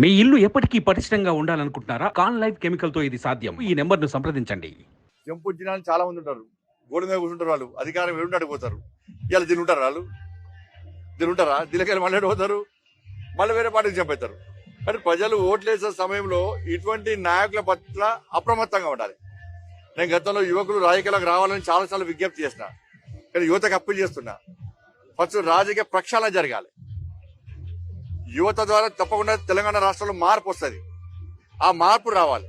మీ ఇల్లు ఎప్పటికీ పటిష్టంగా ఉండాలనుకుంటున్నారా? కాన్ లైఫ్ కెమికల్తో ఇది సాధ్యం. ఈ నెంబర్ను సంప్రదించండి. జంపు జనాలు చాలా మంది ఉంటారు. గోడ మీద కూర్చుంటారు వాళ్ళు. అధికారం ఏడుంటాడు పోతారు. ఇవాళ దీని ఉంటారు వాళ్ళు? దీని ఉంటారా? దీనికెళ్ళి మళ్ళీ పోతారు? మళ్ళీ వేరే పార్టీకి చంపేస్తారు. కానీ ప్రజలు ఓట్లేసే సమయంలో ఇటువంటి నాయకుల పట్ల అప్రమత్తంగా ఉండాలి. నేను గతంలో యువకులు రాజకీయాలకు రావాలని చాలాసార్లు విజ్ఞప్తి చేసిన. కానీ యువతకు అప్పీల్ చేస్తున్నా. ఫస్ట్ రాజకీయ ప్రక్షాళన జరగాలి. యువత ద్వారా తప్పకుండా తెలంగాణ రాష్ట్రంలో మార్పు వస్తుంది. ఆ మార్పు రావాలి.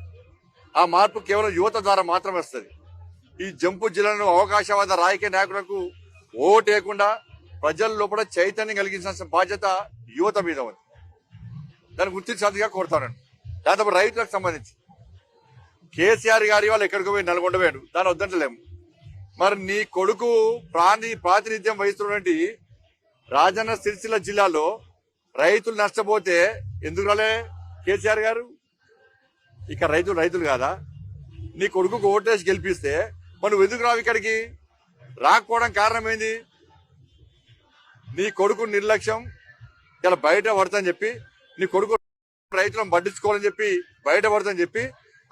ఆ మార్పు కేవలం యువత ద్వారా మాత్రమే వస్తుంది. ఈ జంపు జిల్లాను అవకాశవాద రాజకీయ నాయకులకు ఓటేయకుండా ప్రజల లోపల చైతన్యం కలిగించాల్సిన బాధ్యత యువత మీద ఉంది. దాన్ని గుర్తించాలిగా కోరుతానండి దాదాపు రైతులకు సంబంధించి. కేసీఆర్ గారి వాళ్ళు ఎక్కడికి పోయి నల్గొండ పోయాడు. దాన్ని వద్దంటలేము. మరి నీ కొడుకు ప్రాణి ప్రాతినిధ్యం వహిస్తున్నటువంటి రాజన్న సిరిసిల్ల జిల్లాలో రైతులు నష్టపోతే ఎందుకు రాలే కేసీఆర్ గారు? ఇక్కడ రైతులు రైతులు కాదా? నీ కొడుకుకు ఓటేసి గెలిపిస్తే మనం ఎందుకు రావు ఇక్కడికి? రాకపోవడం కారణం ఏంది నీ కొడుకు నిర్లక్ష్యం ఇలా బయట పడతాని చెప్పి నీ కొడుకు రైతులను పట్టించుకోవాలని చెప్పి బయట పడతాని చెప్పి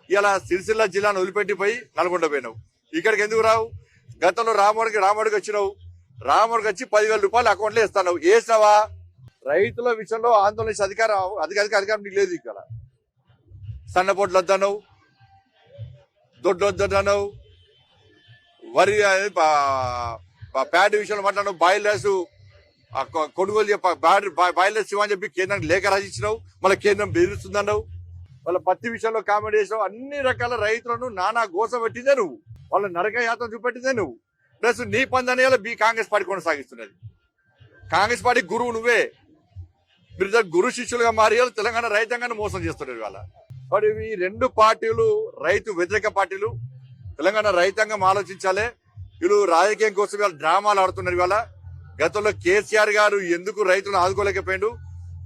ఇలా సిరిసిల్ల జిల్లాను వదిలిపెట్టి పోయి నల్గొండ పోయినావు. ఇక్కడికి ఎందుకు రావు? గతంలో రాముడికి రాముడికి వచ్చినావు. రాముడికి వచ్చి పదివేల రూపాయలు అకౌంట్లో ఇస్తాను వేసినావా రైతుల విషయంలో ఆందోళన చేసే అధికారం అధికారిక అధికారం నీకు లేదు ఇక్కడ. సన్నపోట్లు వద్దనవు దొడ్డు వద్దనవు వరి ప్యాడ్ విషయంలో మాట్లాడవు బాయిలర్స్ కొనుగోలు చెప్ప బాయిలర్స్ ఇవ్వని చెప్పి కేంద్రానికి లేఖ రాసిచ్చినావు మళ్ళీ కేంద్రం బెదిరిస్తుందన్నావు. వాళ్ళ పత్తి విషయంలో కామెంట్ చేసినావు అన్ని రకాల రైతులను నానా గోస పెట్టిందే నువ్వు. వాళ్ళ నరక యాత్ర చూపెట్టిందే నువ్వు. ప్లస్ నీ పందనేలా బి కాంగ్రెస్ పార్టీ కొనసాగిస్తున్నది. కాంగ్రెస్ పార్టీ గురువు నువ్వే. మీరు గురు శిష్యులుగా మారి తెలంగాణ రైతాంగాన్ని మోసం చేస్తున్నారు ఇవాళ. మరి ఈ రెండు పార్టీలు రైతు వ్యతిరేక పార్టీలు తెలంగాణ రైతాంగం ఆలోచించాలి. వీళ్ళు రాజకీయం కోసం ఇవాళ డ్రామాలు ఆడుతున్నారు ఇవాళ. గతంలో కేసీఆర్ గారు ఎందుకు రైతులను ఆదుకోలేకపోయాడు?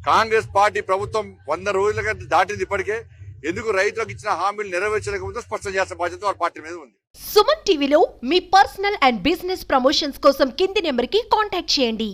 కాంగ్రెస్ పార్టీ ప్రభుత్వం వంద రోజులుగా దాటింది ఇప్పటికే. ఎందుకు రైతులకు ఇచ్చిన హామీలు నెరవేర్చలేకపోతే స్పష్టం చేసిన బాధ్యత వాళ్ళ పార్టీ మీద ఉంది. సుమన్ టీవీలో మీ పర్సనల్ అండ్ బిజినెస్ ప్రమోషన్స్ కోసం కింది నెంబర్కి కాంటాక్ట్ చేయండి.